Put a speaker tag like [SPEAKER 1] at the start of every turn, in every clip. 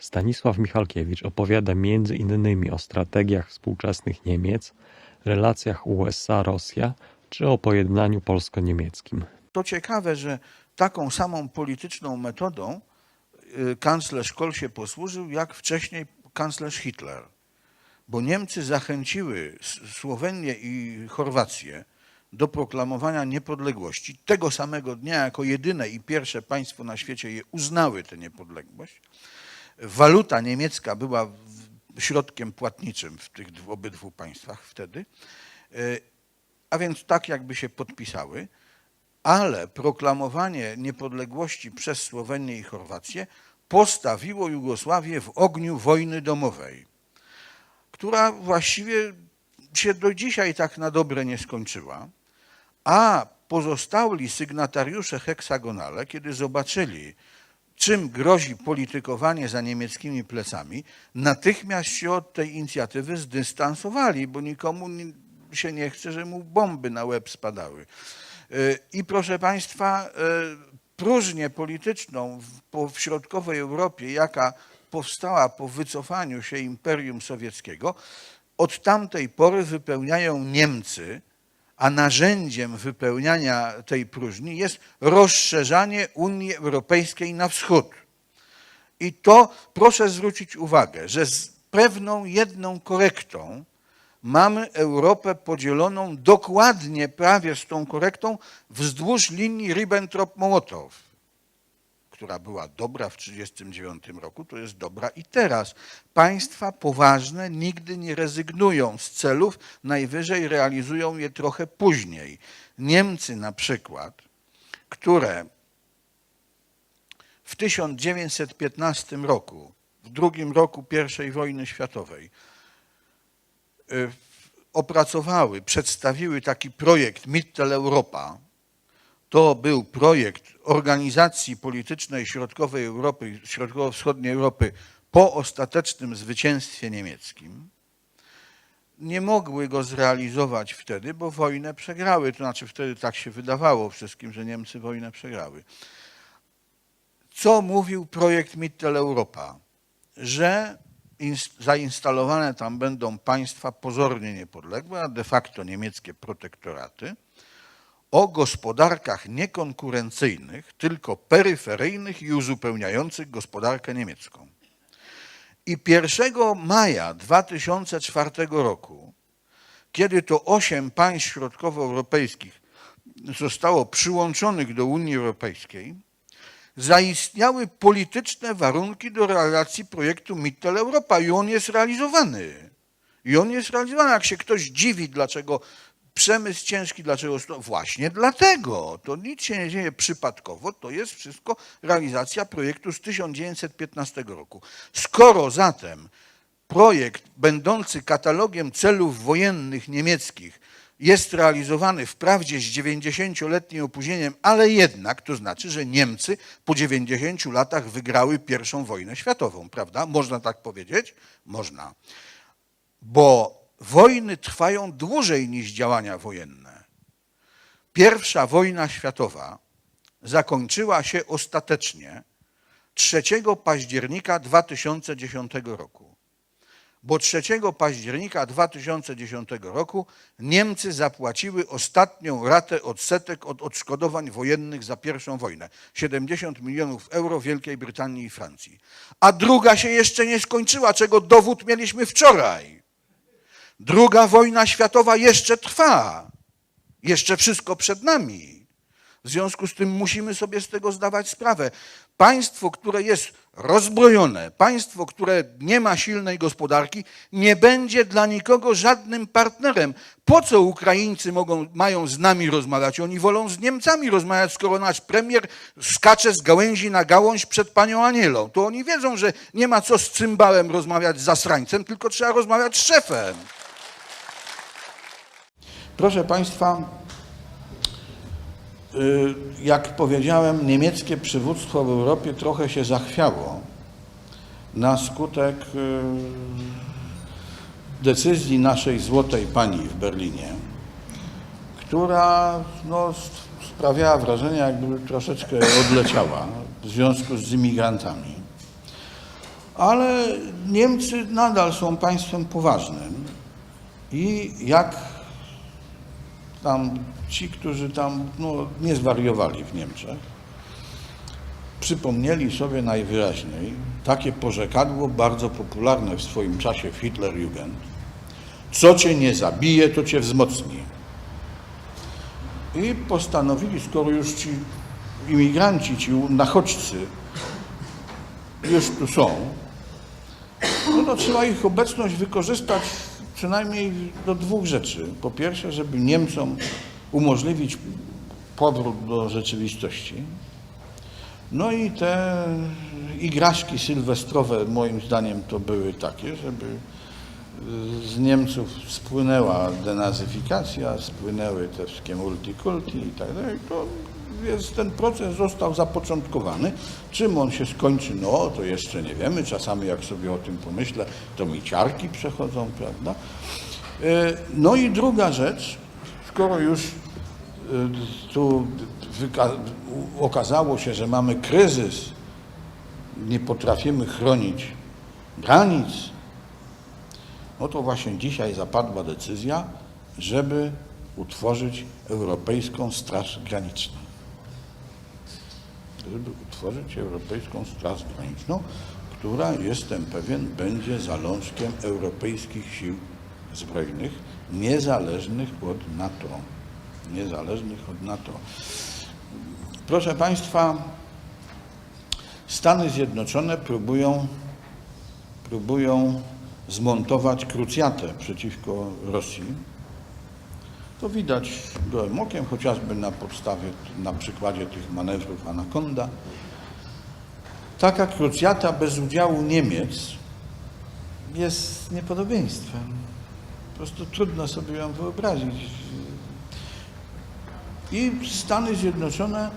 [SPEAKER 1] Stanisław Michalkiewicz opowiada między innymi o strategiach współczesnych Niemiec, relacjach USA-Rosja czy o pojednaniu polsko-niemieckim.
[SPEAKER 2] To ciekawe, że taką samą polityczną metodą y, kanclerz Kohl się posłużył, jak wcześniej kanclerz Hitler. Bo Niemcy zachęciły Słowenię i Chorwację do proklamowania niepodległości. Tego samego dnia, jako jedyne i pierwsze państwo na świecie je uznały tę niepodległość. Waluta niemiecka była środkiem płatniczym w tych dwu- obydwu państwach wtedy. Y, A więc tak jakby się podpisały ale proklamowanie niepodległości przez Słowenię i Chorwację postawiło Jugosławię w ogniu wojny domowej, która właściwie się do dzisiaj tak na dobre nie skończyła, a pozostali sygnatariusze heksagonale, kiedy zobaczyli, czym grozi politykowanie za niemieckimi plecami, natychmiast się od tej inicjatywy zdystansowali, bo nikomu ni- się nie chce, że mu bomby na łeb spadały. Y, I proszę Państwa, y, próżnię polityczną w, w środkowej Europie, jaka powstała po wycofaniu się Imperium Sowieckiego, od tamtej pory wypełniają Niemcy, a narzędziem wypełniania tej próżni jest rozszerzanie Unii Europejskiej na wschód. I to proszę zwrócić uwagę, że z pewną jedną korektą mamy Europę podzieloną dokładnie prawie z tą korektą wzdłuż linii Ribbentrop-Mołotow, która była dobra w 1939 roku, to jest dobra i teraz. Państwa poważne nigdy nie rezygnują z celów, najwyżej realizują je trochę później. Niemcy na przykład, które w 1915 roku, w drugim roku I wojny światowej, y, opracowały, przedstawiły taki projekt Mitteleuropa. To był projekt organizacji politycznej środkowej Europy, środkowo-wschodniej Europy po ostatecznym zwycięstwie niemieckim. Nie mogły go zrealizować wtedy, bo wojnę przegrały. To znaczy wtedy tak się wydawało wszystkim, że Niemcy wojnę przegrały. Co mówił projekt Mitteleuropa? Że ins- zainstalowane tam będą państwa pozornie niepodległe, a de facto niemieckie protektoraty, o gospodarkach niekonkurencyjnych, tylko peryferyjnych i uzupełniających gospodarkę niemiecką. I 1 maja 2004 roku, kiedy to osiem państw środkowoeuropejskich zostało przyłączonych do Unii Europejskiej, zaistniały polityczne warunki do realizacji projektu Mitteleuropa i on jest realizowany. I on jest realizowany. Jak się ktoś dziwi, dlaczego przemysł ciężki, dlaczego właśnie dlatego. To nic się nie dzieje przypadkowo, to jest wszystko realizacja projektu z 1915 roku. Skoro zatem projekt będący katalogiem celów wojennych niemieckich jest realizowany wprawdzie z 90-letnim opóźnieniem, ale jednak to znaczy, że Niemcy po 90 latach wygrały pierwszą wojnę światową, prawda? Można tak powiedzieć? Można. Bo wojny trwają dłużej niż działania wojenne. Pierwsza wojna światowa zakończyła się ostatecznie 3 października 2010 roku bo 3 października 2010 roku Niemcy zapłaciły ostatnią ratę odsetek od odszkodowań wojennych za pierwszą wojnę 70 milionów euro Wielkiej Brytanii i Francji. A druga się jeszcze nie skończyła, czego dowód mieliśmy wczoraj. Druga wojna światowa jeszcze trwa. Jeszcze wszystko przed nami. W związku z tym musimy sobie z tego zdawać sprawę. Państwo, które jest rozbrojone, państwo, które nie ma silnej gospodarki, nie będzie dla nikogo żadnym partnerem. Po co Ukraińcy mogą, mają z nami rozmawiać? Oni wolą z Niemcami rozmawiać, skoro nasz premier skacze z gałęzi na gałąź przed panią Anielą. To oni wiedzą, że nie ma co z cymbałem rozmawiać z zasrańcem, tylko trzeba rozmawiać z szefem. Proszę Państwa, Y, jak powiedziałem, niemieckie przywództwo w Europie trochę się zachwiało na skutek y, decyzji naszej złotej pani w Berlinie, która no, sprawiała wrażenie, jakby troszeczkę odleciała w związku z imigrantami. ale Niemcy nadal są państwem poważnym i jak tam ci, którzy tam no, nie zwariowali w Niemczech, przypomnieli sobie najwyraźniej takie porzekadło bardzo popularne w swoim czasie w Hitlerjugend. Co cię nie zabije, to cię wzmocni. I postanowili, skoro już ci imigranci, ci nachodźcy już tu są, no to trzeba ich obecność wykorzystać przynajmniej do dwóch rzeczy. Po pierwsze, żeby Niemcom umożliwić powrót do rzeczywistości. No i te igraszki sylwestrowe moim zdaniem to były takie, żeby z Niemców spłynęła denazyfikacja, spłynęły te wszystkie multikulti i tak dalej. To jest, ten proces został zapoczątkowany. Czym on się skończy, no to jeszcze nie wiemy. Czasami jak sobie o tym pomyślę, to mi ciarki przechodzą, prawda? E, No i druga rzecz, skoro już e, tu okazało się, że mamy kryzys, nie potrafimy chronić granic, no to właśnie dzisiaj zapadła decyzja, żeby utworzyć Europejską Straż Graniczną. Żeby utworzyć Europejską Straż Graniczną, która, jestem pewien, będzie zalążkiem europejskich sił zbrojnych, niezależnych od NATO. Niezależnych od NATO. Proszę Państwa, Stany Zjednoczone próbują, próbują zmontować krucjatę przeciwko Rosji. To widać gołym okiem, chociażby na podstawie, na przykładzie tych manewrów Anaconda. Taka krucjata bez udziału Niemiec jest niepodobieństwem. Po prostu trudno sobie ją wyobrazić. I Stany Zjednoczone,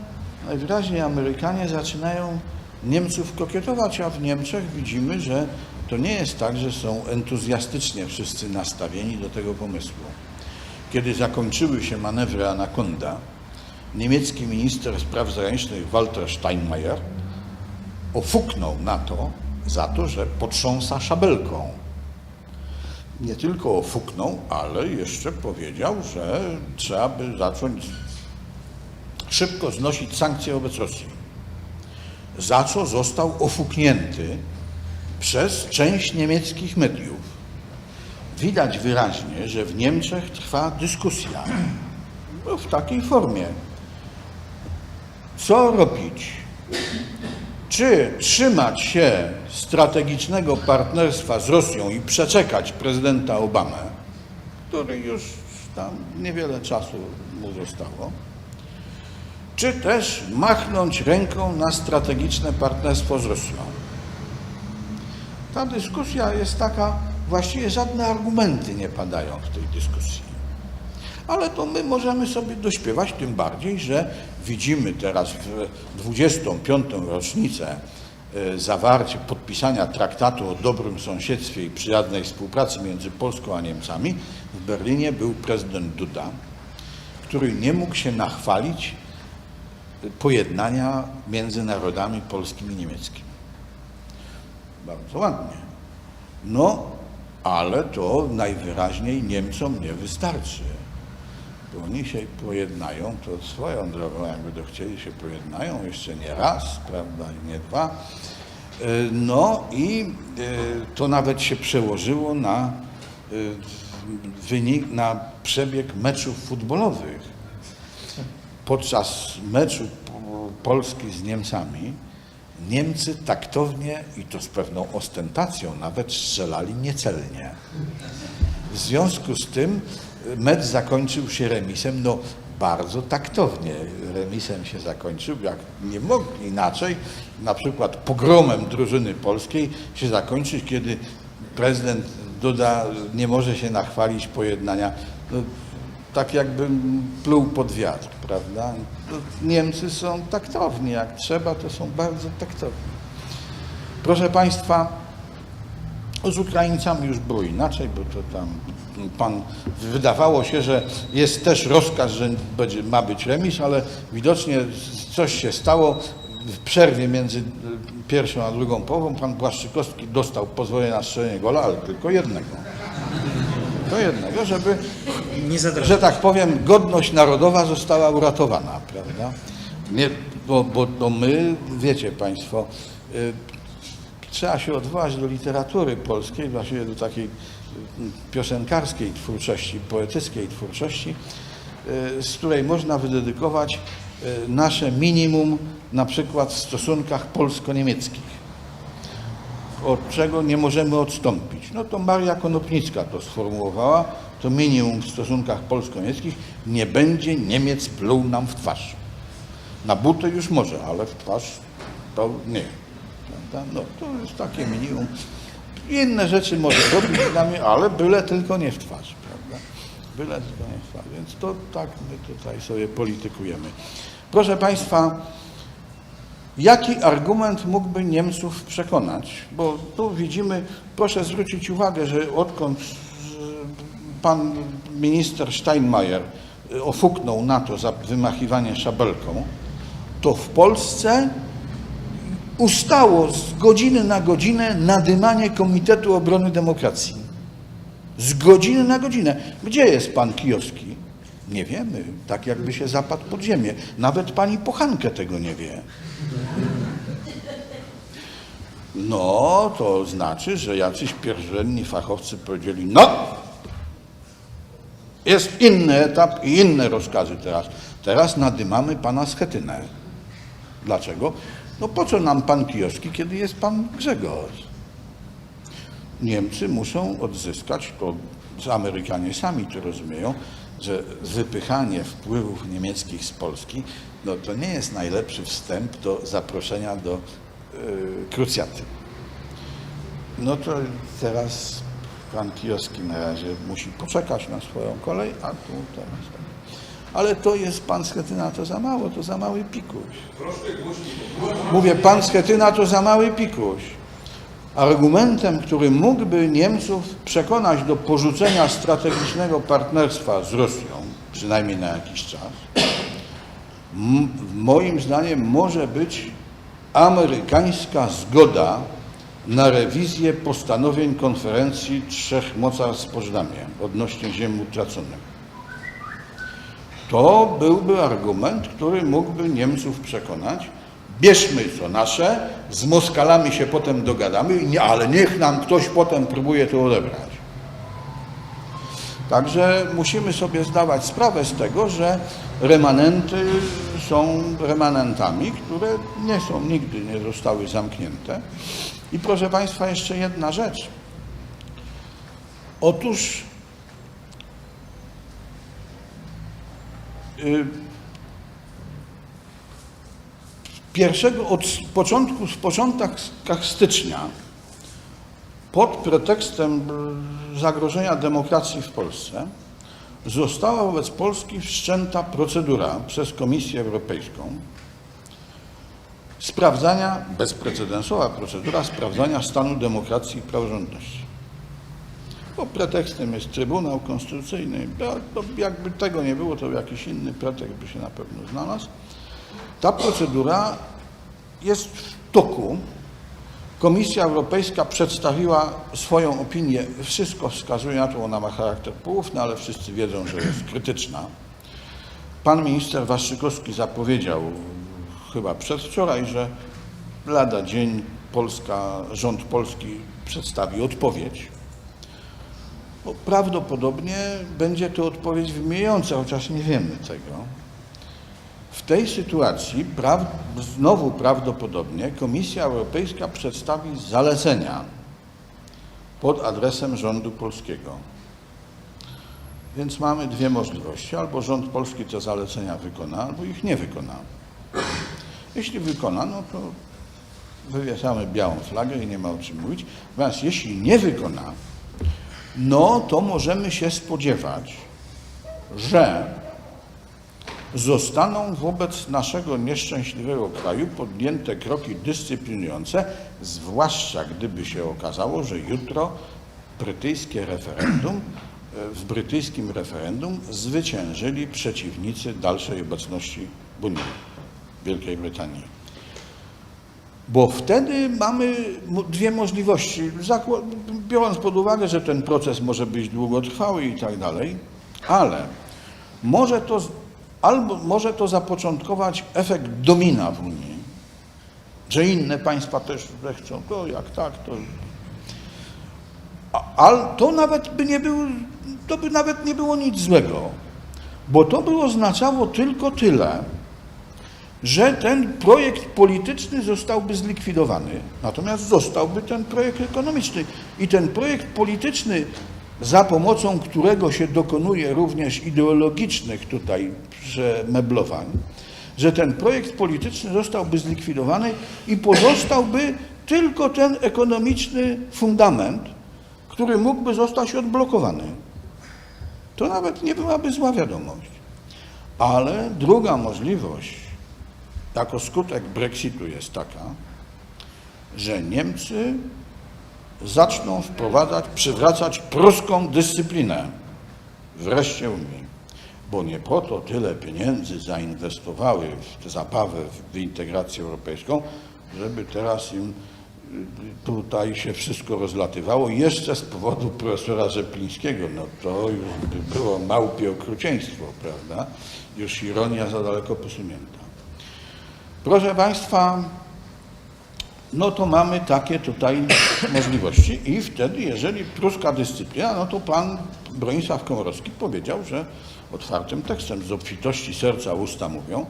[SPEAKER 2] najwyraźniej Amerykanie zaczynają Niemców kokietować, a w Niemczech widzimy, że to nie jest tak, że są entuzjastycznie wszyscy nastawieni do tego pomysłu. Kiedy zakończyły się manewry Anaconda, niemiecki minister spraw zagranicznych Walter Steinmeier ofuknął na to za to, że potrząsa szabelką. Nie tylko ofuknął, ale jeszcze powiedział, że trzeba by zacząć szybko znosić sankcje wobec Rosji. Za co został ofuknięty przez część niemieckich mediów. Widać wyraźnie, że w Niemczech trwa dyskusja w takiej formie. Co robić? Czy trzymać się strategicznego partnerstwa z Rosją i przeczekać prezydenta Obamę, który już tam niewiele czasu mu zostało, czy też machnąć ręką na strategiczne partnerstwo z Rosją? Ta dyskusja jest taka, właściwie żadne argumenty nie padają w tej dyskusji. Ale to my możemy sobie dośpiewać, tym bardziej, że widzimy teraz w 25. rocznicę e, zawarcie, podpisania traktatu o dobrym sąsiedztwie i przyjaznej współpracy między Polską a Niemcami. W Berlinie był prezydent Duda, który nie mógł się nachwalić pojednania między narodami polskim i niemieckim. Bardzo ładnie. No, ale to najwyraźniej Niemcom nie wystarczy. Bo oni się pojednają, to swoją drogą, jakby to chcieli się pojednają, jeszcze nie raz, prawda, i nie dwa. E, No i e, to nawet się przełożyło na e, wynik, na przebieg meczów futbolowych podczas meczu Polski z Niemcami Niemcy taktownie i to z pewną ostentacją nawet strzelali niecelnie. W związku z tym y, mecz zakończył się remisem, no bardzo taktownie remisem się zakończył, jak nie mogli inaczej, na przykład pogromem drużyny polskiej się zakończyć, kiedy prezydent Duda nie może się nachwalić pojednania. No, tak jakbym pluł pod wiatr, prawda? Niemcy są taktowni, jak trzeba, to są bardzo taktowni. Proszę Państwa, z Ukraińcami już było inaczej, bo to tam pan wydawało się, że jest też rozkaz, że będzie, ma być remis, ale widocznie coś się stało. w przerwie między pierwszą a drugą połową pan Błaszczykowski dostał pozwolenie na strzelenie gola, ale tylko jednego. Tylko jednego, żeby, że tak powiem, godność narodowa została uratowana, prawda? Nie, bo, bo to my, wiecie Państwo, y, trzeba się odwołać do literatury polskiej, właściwie do takiej y, piosenkarskiej twórczości, poetyckiej twórczości, y, z której można wydedykować y, nasze minimum na przykład w stosunkach polsko-niemieckich od czego nie możemy odstąpić. No to Maria Konopnicka to sformułowała, to minimum w stosunkach polsko-niemieckich, nie będzie Niemiec pluł nam w twarz. Na buty już może, ale w twarz to nie. Prawda? No to jest takie minimum. Inne rzeczy może robić z nami, ale byle tylko nie w twarz. Prawda? Byle tylko nie w twarz. Więc to tak my tutaj sobie politykujemy. Proszę Państwa, Jaki argument mógłby Niemców przekonać? Bo tu widzimy, proszę zwrócić uwagę, że odkąd z- pan minister Steinmeier y, ofuknął na to za wymachiwanie szabelką, to w Polsce ustało z godziny na godzinę nadymanie Komitetu Obrony Demokracji. Z godziny na godzinę. Gdzie jest pan Kijowski? Nie wiemy. Tak jakby się zapadł pod ziemię. Nawet pani Pochankę tego nie wie. No, to znaczy, że jacyś pierwszenni fachowcy powiedzieli, no, jest inny etap i inne rozkazy teraz. Teraz nadymamy pana Schetynę. Dlaczego? No po co nam pan Kijowski, kiedy jest pan Grzegorz? Niemcy muszą odzyskać, to Amerykanie sami to rozumieją, że wypychanie wpływów niemieckich z Polski, no to nie jest najlepszy wstęp do zaproszenia do y, krucjaty. No to teraz pan Kijowski na razie musi poczekać na swoją kolej, a tu teraz. Ale to jest pan Schetyna, to za mało, to za mały pikuś. Mówię, pan Schetyna to za mały pikuś. Argumentem, który mógłby Niemców przekonać do porzucenia strategicznego partnerstwa z Rosją, przynajmniej na jakiś czas, moim zdaniem może być amerykańska zgoda na rewizję postanowień konferencji trzech mocarstw w odnośnie ziem utraconych. To byłby argument, który mógłby Niemców przekonać. Bierzmy co nasze, z Moskalami się potem dogadamy, ale niech nam ktoś potem próbuje to odebrać. Także musimy sobie zdawać sprawę z tego, że remanenty są remanentami, które nie są, nigdy nie zostały zamknięte. I proszę Państwa, jeszcze jedna rzecz. Otóż y, pierwszego od początku, w początkach stycznia pod pretekstem zagrożenia demokracji w Polsce została wobec Polski wszczęta procedura przez Komisję Europejską sprawdzania, bezprecedensowa procedura sprawdzania stanu demokracji i praworządności. Bo pretekstem jest Trybunał Konstytucyjny. Jakby tego nie było, to jakiś inny pretekst by się na pewno znalazł. Ta procedura jest w toku. Komisja Europejska przedstawiła swoją opinię. Wszystko wskazuje na to, ona ma charakter poufny, ale wszyscy wiedzą, że jest krytyczna. Pan minister Waszczykowski zapowiedział chyba przedwczoraj, że lada dzień Polska, rząd polski przedstawi odpowiedź. Prawdopodobnie będzie to odpowiedź wymijająca, chociaż nie wiemy tego. W tej sytuacji praw, znowu prawdopodobnie Komisja Europejska przedstawi zalecenia pod adresem rządu polskiego. Więc mamy dwie możliwości. Albo rząd polski te zalecenia wykona, albo ich nie wykona. Jeśli wykona, no to wywieszamy białą flagę i nie ma o czym mówić. Natomiast jeśli nie wykona, no to możemy się spodziewać, że zostaną wobec naszego nieszczęśliwego kraju podjęte kroki dyscyplinujące, zwłaszcza gdyby się okazało, że jutro brytyjskie referendum, e, w brytyjskim referendum zwyciężyli przeciwnicy dalszej obecności Unii Wielkiej Brytanii. Bo wtedy mamy dwie możliwości. Biorąc pod uwagę, że ten proces może być długotrwały i tak dalej, ale może to, albo może to zapoczątkować efekt domina w Unii, że inne państwa też zechcą, to jak tak, to ale to nawet by nie było, to by nawet nie było nic złego, bo to by oznaczało tylko tyle, że ten projekt polityczny zostałby zlikwidowany, natomiast zostałby ten projekt ekonomiczny. I ten projekt polityczny, za pomocą którego się dokonuje również ideologicznych tutaj przemeblowań, że ten projekt polityczny zostałby zlikwidowany i pozostałby tylko ten ekonomiczny fundament, który mógłby zostać odblokowany. To nawet nie byłaby zła wiadomość. Ale druga możliwość, jako skutek Brexitu jest taka, że Niemcy zaczną wprowadzać, przywracać pruską dyscyplinę wreszcie Unii. Bo nie po to tyle pieniędzy zainwestowały w tę zabawę, w integrację europejską, żeby teraz im y, tutaj się wszystko rozlatywało. Jeszcze z powodu profesora Rzeplińskiego, no to już by było małpie okrucieństwo, prawda? Już ironia za daleko posunięta. Proszę Państwa, no to mamy takie tutaj możliwości i wtedy, jeżeli pruska dyscyplina, no to pan Bronisław Komorowski powiedział, że otwartym tekstem z obfitości serca usta mówią,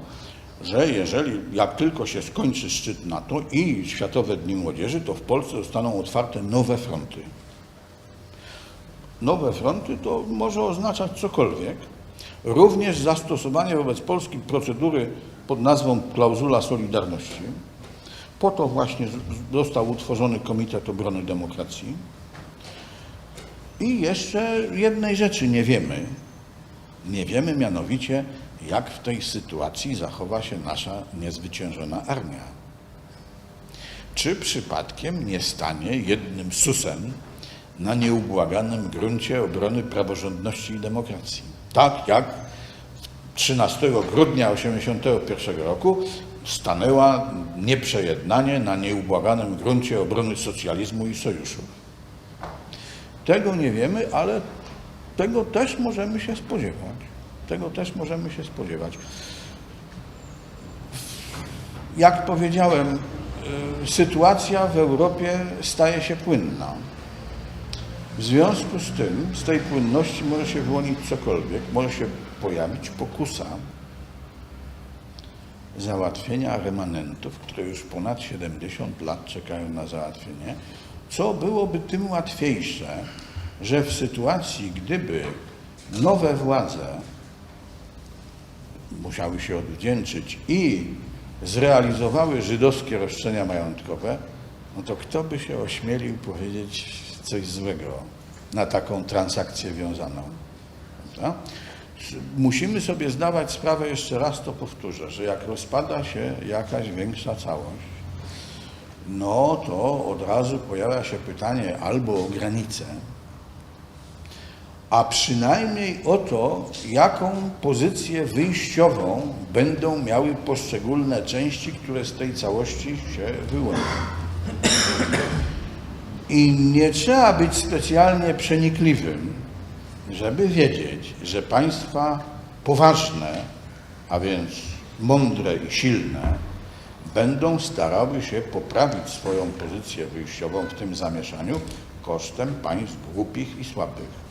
[SPEAKER 2] że jeżeli, jak tylko się skończy szczyt NATO i Światowe Dni Młodzieży, to w Polsce zostaną otwarte nowe fronty. Nowe fronty to może oznaczać cokolwiek, również zastosowanie wobec Polski procedury pod nazwą klauzula solidarności. Po to właśnie został utworzony Komitet Obrony Demokracji. I jeszcze jednej rzeczy nie wiemy. Nie wiemy mianowicie, jak w tej sytuacji zachowa się nasza niezwyciężona armia. Czy przypadkiem nie stanie jednym susem na nieubłaganym gruncie obrony praworządności i demokracji? Tak jak 13 grudnia 1981 roku stanęła nieprzejednanie na nieubłaganym gruncie obrony socjalizmu i sojuszu. Tego nie wiemy, ale tego też możemy się spodziewać. Tego też możemy się spodziewać. Jak powiedziałem, y, sytuacja w Europie staje się płynna. W związku z tym, z tej płynności może się wyłonić cokolwiek, może się pojawić pokusa załatwienia remanentów, które już ponad 70 lat czekają na załatwienie, co byłoby tym łatwiejsze, że w sytuacji, gdyby nowe władze musiały się odwdzięczyć i zrealizowały żydowskie roszczenia majątkowe, no to kto by się ośmielił powiedzieć coś złego na taką transakcję wiązaną? Prawda? Musimy sobie zdawać sprawę, jeszcze raz to powtórzę, że jak rozpada się jakaś większa całość, no to od razu pojawia się pytanie albo o granicę, a przynajmniej o to, jaką pozycję wyjściową będą miały poszczególne części, które z tej całości się wyłonią. I nie trzeba być specjalnie przenikliwym, żeby wiedzieć, że państwa poważne, a więc mądre i silne, będą starały się poprawić swoją pozycję wyjściową w tym zamieszaniu kosztem państw głupich i słabych.